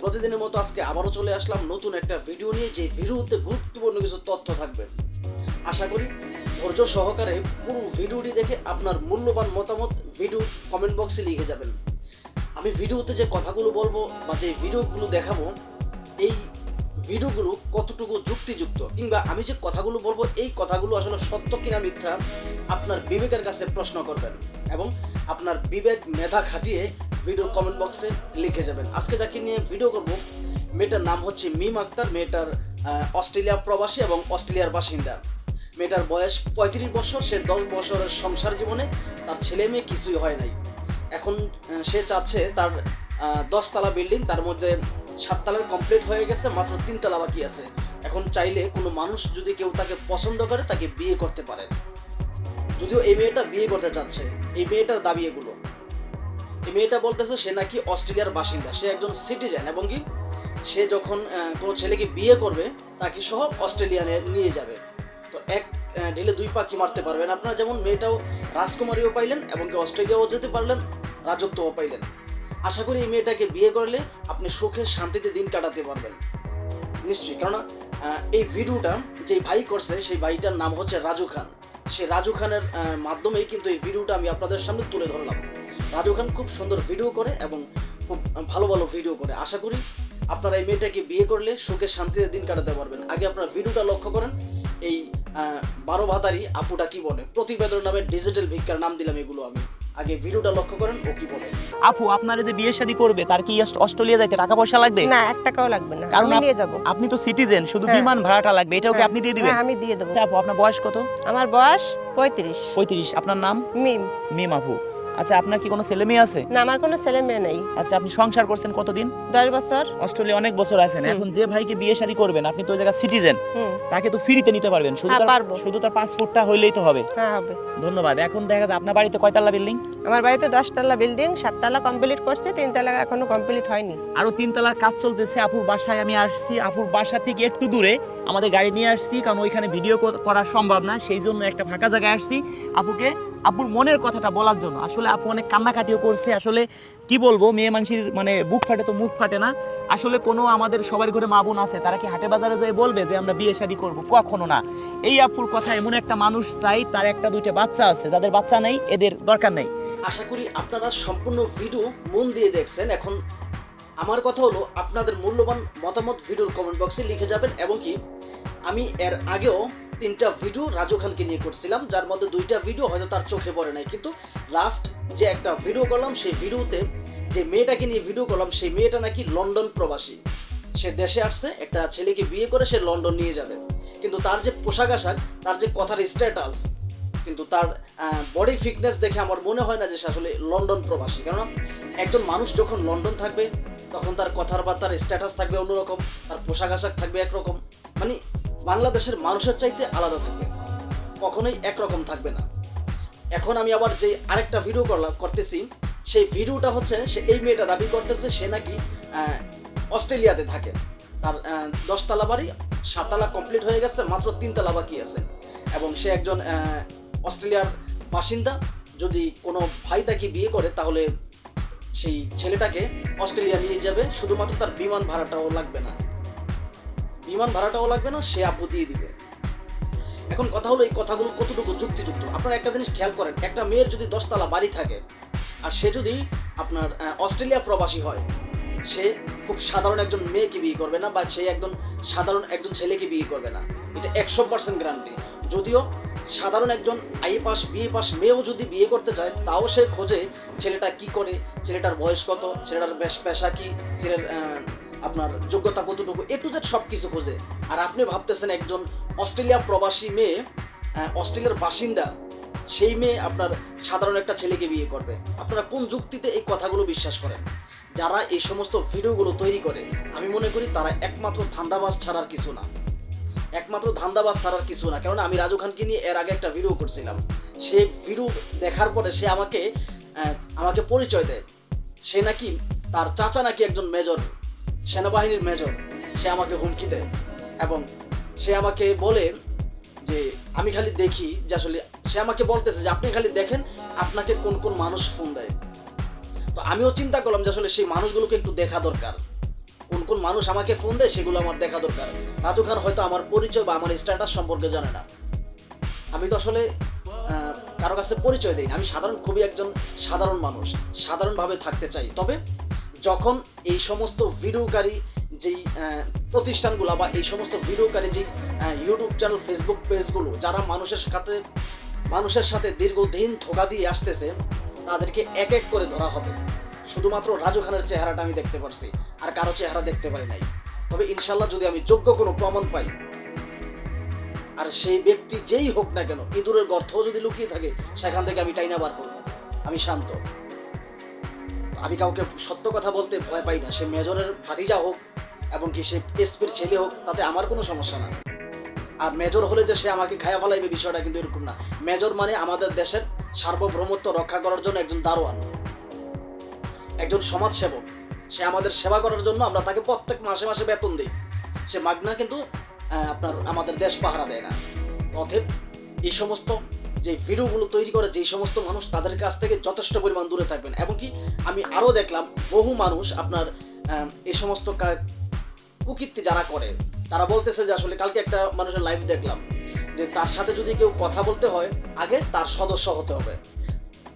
প্রতিদিনের মতো আজকে আবারও চলে আসলাম নতুন একটা ভিডিও নিয়ে, যে ভিডিওতে গুরুত্বপূর্ণ কিছু তথ্য থাকবে। আশা করি ধৈর্য সহকারে পুরো ভিডিওটি দেখে আপনার মূল্যবান মতামত ভিডিও কমেন্ট বক্সে লিখে যাবেন। আমি ভিডিওতে যে কথাগুলো বলব বা যে ভিডিওগুলো দেখাবো, এই ভিডিওগুলো কতটুকু যুক্তিযুক্ত? কিংবা আমি যে কথাগুলো বলব, এই কথাগুলো আসলে সত্য কিনা মিথ্যা আপনার বিবেকের কাছে প্রশ্ন করবেন এবং আপনার বিবেক মেধা খাটিয়ে ভিডিওর কমেন্ট বক্সে লিখে যাবেন। আজকে যাকে নিয়ে ভিডিও করব, মেয়েটার নাম হচ্ছে মিম আক্তার, মেয়েটার অস্ট্রেলিয়া প্রবাসী এবং অস্ট্রেলিয়ার বাসিন্দা। মেয়েটার বয়স পঁয়ত্রিশ বছর, সে দশ বছরের সংসার জীবনে তার ছেলে মেয়ে কিছুই হয় নাই। এখন সে চাচ্ছে তার দশতলা বিল্ডিং তার মধ্যে সাততলার কমপ্লিট হয়ে গেছে, মাত্র তিনতলা বাকি আছে। এখন চাইলে কোনো মানুষ যদি কেউ তাকে পছন্দ করে, তাকে বিয়ে করতে পারে। যদিও এই মেয়েটা বিয়ে করতে চাচ্ছে, এই মেয়েটার দাবি এগুলো। এই মেয়েটা বলতেছে সে নাকি অস্ট্রেলিয়ার বাসিন্দা, সে একজন সিটিজেন এবং কি সে যখন কোনো ছেলেকে বিয়ে করবে তাকে সহ অস্ট্রেলিয়া নিয়ে- যাবে। তো এক ঢিলে দুই পাখি মারতে পারবেন আপনারা, যেমন মেয়েটাও রাজকুমারীও পাইলেন এবং কি অস্ট্রেলিয়াও যেতে পারলেন, রাজত্বও পাইলেন। আশা করি এই মেয়েটাকে বিয়ে করলে আপনি সুখে শান্তিতে দিন কাটাতে পারবেন। নিশ্চয়ই, কেননা এই ভিডিওটা যে ভাই করছে, সেই ভাইটার নাম হচ্ছে রাজু খান। সেই রাজু খানের মাধ্যমেই কিন্তু এই ভিডিওটা আমি আপনাদের সামনে তুলে ধরলাম। রাজু খান খুব সুন্দর ভিডিও করে এবং খুব ভালো ভালো ভিডিও করে। আশা করি আপনারা এই মেয়েটাকে বিয়ে করলে সুখে শান্তিতে দিন কাটাতে পারবেন। আগে আপনারা ভিডিওটা লক্ষ্য করেন এই বারো ভাতারি আপুটা কি বলে? প্রতিবেদন নামে ডিজিটাল ভিক্ষার নাম দিলাম এগুলো আমি। আগে ভিডিওটা লক্ষ্য করেন ও কি বলে? আপু আপনার যে বিয়ে শাদী করবে তার কি অস্ট্রেলিয়া যাইতে টাকা পয়সা লাগবে? না এক টাকাও লাগবে না। কারণ আমি নিয়ে যাব। আপনি তো সিটিজেন শুধু হ্যাঁ। বিমান ভাড়াটা লাগবে এটাও কি আপনি দিয়ে দিবেন? হ্যাঁ আমি দিয়ে দেবো। আপু আপনার বয়স কত? আমার বয়স পঁয়ত্রিশ। পঁয়ত্রিশ। আপনার নাম? মিম। মিম আপু। আচ্ছা আপনার কি কোনো ছেলে মেয়ে আছে? না আমার কোনো ছেলে মেয়ে নেই। আচ্ছা আপনি সংসার করছেন কতদিন? দশ বছর। অস্ট্রেলিয়া অনেক বছর আছেন। এখন যে ভাইকে বিয়ে শাদী করবেন আপনি তো ওই জায়গা সিটিজেন তাকে তো ফ্রিতে নিতে পারবেন। শুধু হ্যাঁ, তার শুধু তার পাসপোর্টটা হইলেই তো হবে। হ্যাঁ হবে। ধন্যবাদ। এখন দেখা যায় আপনার বাড়িতে কয়তলা বিল্ডিং আমার বাড়িতে দশতলা বিল্ডিং সাততলা কমপ্লিট করছে তিনতলা এখনও কমপ্লিট হয়নি। আরও তিনতলার কাজ চলতেছে। আপুর বাসায় আমি আসছি। আপুর বাসা থেকে একটু দূরে আমাদের গাড়ি নিয়ে আসছি কারণ ওইখানে ভিডিও করা সম্ভব না। সেই জন্য একটা ফাঁকা জায়গায় আসছি। আপুকে আপুর মনের কথাটা বলার জন্য। আসলে আপু অনেক কান্নাকাটিও করছে, আসলে কি বলব, মেয়ে মানুষের মানে বুক ফাটে তো মুখ ফাটে না। আসলে কোনো আমাদের সবার ঘরে মা বোন আছে, তারা কি হাটে বাজারে যেয়ে বলবে যে আমরা বিয়ে শাদী করব? কখনো না। এই আপুর কথা এমন একটা মানুষ চাই, তার একটা দুইটা বাচ্চা আছে, যাদের বাচ্চা নেই, এদের দরকার নেই। আশা করি আপনারা সম্পূর্ণ ভিডিও মন দিয়ে দেখছেন। এখন আমার কথা হলো, আপনাদের মূল্যবান মতামত ভিডিওর কমেন্ট বক্সে লিখে যাবেন এবং কি আমি এর আগেও তিনটা ভিডিও রাজু খানকে নিয়ে করছিলাম, যার মধ্যে দুইটা ভিডিও হয়তো তার চোখে পড়ে নাই। কিন্তু লাস্ট যে একটা ভিডিও করলাম, সেই ভিডিওতে যে মেয়েটাকে নিয়ে ভিডিও করলাম, সেই মেয়েটা নাকি লন্ডন প্রবাসী। সে দেশে আসছে, একটা ছেলেকে বিয়ে করে সে লন্ডন নিয়ে যাবে। কিন্তু তার যে পোশাক আশাক, তার যে কথার স্ট্যাটাস কিন্তু তার বডি ফিটনেস দেখে আমার মনে হয় না যে সে আসলে লন্ডন প্রবাসী। কেননা একজন মানুষ যখন লন্ডন থাকবে, তখন তার কথার বার্তার স্ট্যাটাস থাকবে অন্যরকম, তার পোশাক আশাক থাকবে একরকম। মানে বাংলাদেশের মানুষের চাইতে আলাদা থাকবে। কখনোই একরকম থাকবে না। এখন আমি আবার যে আরেকটা ভিডিও করলাম, করতেছি, সেই ভিডিওটা হচ্ছে সে এই মেয়েটা দাবি করতেছে সে নাকি অস্ট্রেলিয়াতে থাকে। তার দশতলা বাড়ি, সাততলা কমপ্লিট হয়ে গেছে, মাত্র তিনতলা বাকি আছে। এবং সে একজন অস্ট্রেলিয়ার বাসিন্দা। যদি কোনো ভাই তাকে বিয়ে করে, তাহলে সেই ছেলেটাকে অস্ট্রেলিয়া নিয়ে যাবে। শুধুমাত্র তার বিমান ভাড়াটাও লাগবে না। বিমান ভাড়াটাও লাগবে না, সে আপু দিয়ে দিবে। এখন কথা হলো, এই কথাগুলো কতটুকু যুক্তিযুক্ত? আপনারা একটা জিনিস খেয়াল করেন, একটা মেয়ের যদি দশতলা বাড়ি থাকে, আর সে যদি আপনার অস্ট্রেলিয়া প্রবাসী হয়, সে খুব সাধারণ একজন মেয়েকে বিয়ে করবে না, বা সে একজন সাধারণ একজন ছেলেকে বিয়ে করবে না। এটা একশো পার্সেন্ট গ্যারান্টি যদিও সাধারণ একজন আই পাস বিএ পাস মেয়েও যদি বিয়ে করতে চায়, তাও সে খোঁজে ছেলেটা কি করে, ছেলেটার বয়স কত, ছেলেটার পেশা কী, ছেলের আপনার যোগ্যতা কতটুকু এ টু জেড সব কিছু খোঁজে। আর আপনি ভাবতেছেন একজন অস্ট্রেলিয়া প্রবাসী মেয়ে অস্ট্রেলিয়ার বাসিন্দা সেই মেয়ে আপনার সাধারণ একটা ছেলেকে বিয়ে করবে। আপনারা কোন যুক্তিতে এই কথাগুলো বিশ্বাস করেন? যারা এই সমস্ত ভিডিওগুলো তৈরি করে আমি মনে করি তারা একমাত্র ধান্দাবাজ ছাড়ার কিছু না। একমাত্র ধান্দাবাজ ছাড়ার কিছু না। কারণ আমি রাজু খানকে নিয়ে এর আগে একটা ভিডিও করছিলাম। সে ভিডিও দেখার পরে সে আমাকে আহ, আমাকে পরিচয় দেয়। সে নাকি তার চাচা নাকি একজন মেজর। সেনাবাহিনীর মেজর, সে আমাকে হুমকি দেয় এবং সে আমাকে বলে যে, আমি খালি দেখি যে আসলে সে আমাকে বলতেছে যে, আপনি খালি দেখেন আপনাকে কোন কোন মানুষ ফোন দেয়। তো আমিও চিন্তা করলাম যে, আসলে সেই মানুষগুলোকে একটু দেখা দরকার। কোন কোন মানুষ আমাকে ফোন দেয় সেগুলো আমার দেখা দরকার। রাজু খান হয়তো আমার পরিচয় বা আমার স্ট্যাটাস সম্পর্কে জানে না। আমি তো আসলে কারও কাছে পরিচয় দিই আমি সাধারণ, খুবই একজন সাধারণ মানুষ। সাধারণভাবে থাকতে চাই। তবে যখন এই সমস্ত ভিডিওকারী যেই প্রতিষ্ঠানগুলো বা এই সমস্ত ভিডিওকারী যেই ইউটিউব চ্যানেল ফেসবুক পেজগুলো যারা মানুষের সাথে মানুষের সাথে দীর্ঘদিন ধোকা দিয়ে আসতেছে, তাদেরকে এক এক করে ধরা হবে। শুধুমাত্র রাজু খানের চেহারাটা আমি দেখতে পারছি, আর কারও চেহারা দেখতে পারি নাই। তবে ইনশাল্লাহ যদি আমি যোগ্য কোনো প্রমাণ পাই, আর সেই ব্যক্তি যেই হোক না কেন, ইঁদুরের গর্থও যদি লুকিয়ে থাকে, সেখান থেকে আমি টাইনা বার করব। আমি শান্ত। আমি কাউকে সত্য কথা বলতে ভয় পাই না। সে মেজরের ভাতিজা হোক এবং কি সে এসপির ছেলে হোক, তাতে আমার কোনো সমস্যা না। আর মেজর হলে যে সে আমাকে খায়া ফেলাইবে বিষয়টা কিন্তু এরকম না। মেজর মানে আমাদের দেশের সার্বভৌমত্ব রক্ষা করার জন্য একজন দারোয়ান। একজন সমাজসেবক। সে আমাদের সেবা করার জন্য আমরা তাকে প্রত্যেক মাসে মাসে বেতন দিই। সে মাগনা কিন্তু আপনার আমাদের দেশ পাহারা দেয় না। অতএব এই সমস্ত যে ভিডিওগুলো তৈরি করে যে সমস্ত মানুষ তাদের কাছ থেকে যথেষ্ট পরিমাণ দূরে থাকবেন। এবং কি আমি আরও দেখলাম, বহু মানুষ আপনার এই সমস্ত কুকীর্তি যারা করে, তারা বলতেছে যে আসলে কালকে একটা মানুষের লাইভ দেখলাম, যে তার সাথে যদি কেউ কথা বলতে হয়, আগে তার সদস্য হতে হবে।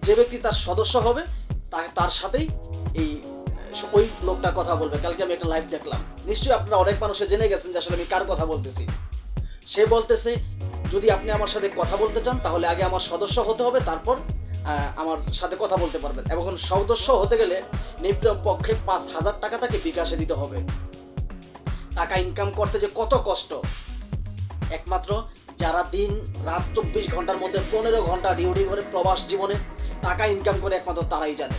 যে ব্যক্তি তার সদস্য হবে তার সাথেই এই ওই লোকটা কথা বলবে। কালকে আমি একটা লাইভ দেখলাম। নিশ্চয়ই আপনারা অনেক মানুষে জেনে গেছেন যে আসলে আমি কার কথা বলতেছি। সে বলতেছে যদি আপনি আমার সাথে কথা বলতে চান, তাহলে আগে আমার সদস্য হতে হবে, তারপর আমার সাথে কথা বলতে পারবেন। এবং সদস্য হতে গেলে নিম্ন পক্ষে পাঁচ হাজার টাকা তাকে বিকাশে দিতে হবে। টাকা ইনকাম করতে যে কত কষ্ট। একমাত্র যারা দিন, রাত চব্বিশ ঘণ্টার মধ্যে পনেরো ঘণ্টা ডিউটি করে প্রবাস জীবনে টাকা ইনকাম করে একমাত্র তারাই জানে।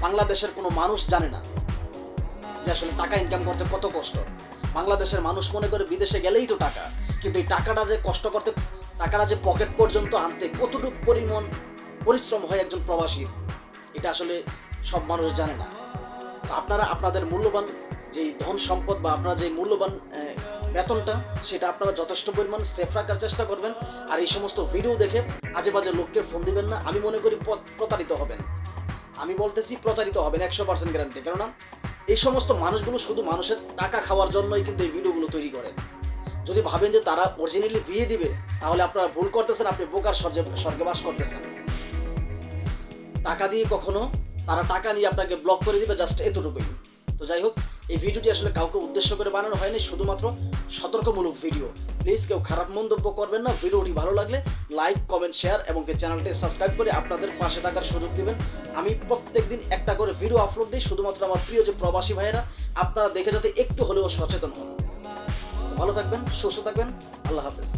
বাংলাদেশের কোনো মানুষ জানে না যে আসলে টাকা ইনকাম করতে কত কষ্ট। বাংলাদেশের মানুষ মনে করে বিদেশে গেলেই তো টাকা। কিন্তু এই টাকাটা যে কষ্ট করতে, টাকাটা যে পকেট পর্যন্ত আনতে কতটুকু পরিমাণ পরিশ্রম হয় একজন প্রবাসীর, এটা আসলে সব মানুষ জানে না। তো আপনারা, আপনাদের মূল্যবান যে ধন সম্পদ বা আপনারা যে মূল্যবান বেতনটা, সেটা আপনারা যথেষ্ট পরিমাণ সেফ রাখার চেষ্টা করবেন। আর এই সমস্ত ভিডিও দেখে আজে বাজে লোককে ফোন দিবেন না। আমি মনে করি প্রতারিত হবেন। আমি বলতেছি প্রতারিত হবেন, একশো পার্সেন্ট গ্যারান্টি কেননা এই সমস্ত মানুষগুলো শুধু মানুষের টাকা খাওয়ার জন্যই কিন্তু এই ভিডিওগুলো তৈরি করে। যদি ভাবেন যে তারা অরিজিনালি বিয়ে দিবে, তাহলে আপনারা ভুল করতেছেন, আপনি বোকার স্বর্গে স্বর্গে বাস করতেছেন। টাকা দিয়ে কখনো তারা টাকা নিয়ে আপনাকে ব্লক করে দিবে জাস্ট এতটুকুই। তো যাই হোক, এই ভিডিওটি আসলে কাউকে উদ্দেশ্য করে বানানো হয়নি, শুধুমাত্র সতর্কমূলক ভিডিও। প্লিজ কেউ খারাপ মন্তব্য করবেন না। ভিডিওটি ভালো লাগলে লাইক, কমেন্ট, শেয়ার এবং চ্যানেলটি সাবস্ক্রাইব করে আপনাদের পাশে থাকার সুযোগ দিবেন। আমি প্রত্যেকদিন একটা করে ভিডিও আপলোড দিই, শুধুমাত্র আমার প্রিয় যে প্রবাসী ভাইয়েরা, আপনারা দেখে যাতে একটু হলেও সচেতন হন। ভালো থাকবেন, সুস্থ থাকবেন, আল্লাহ হাফেজ।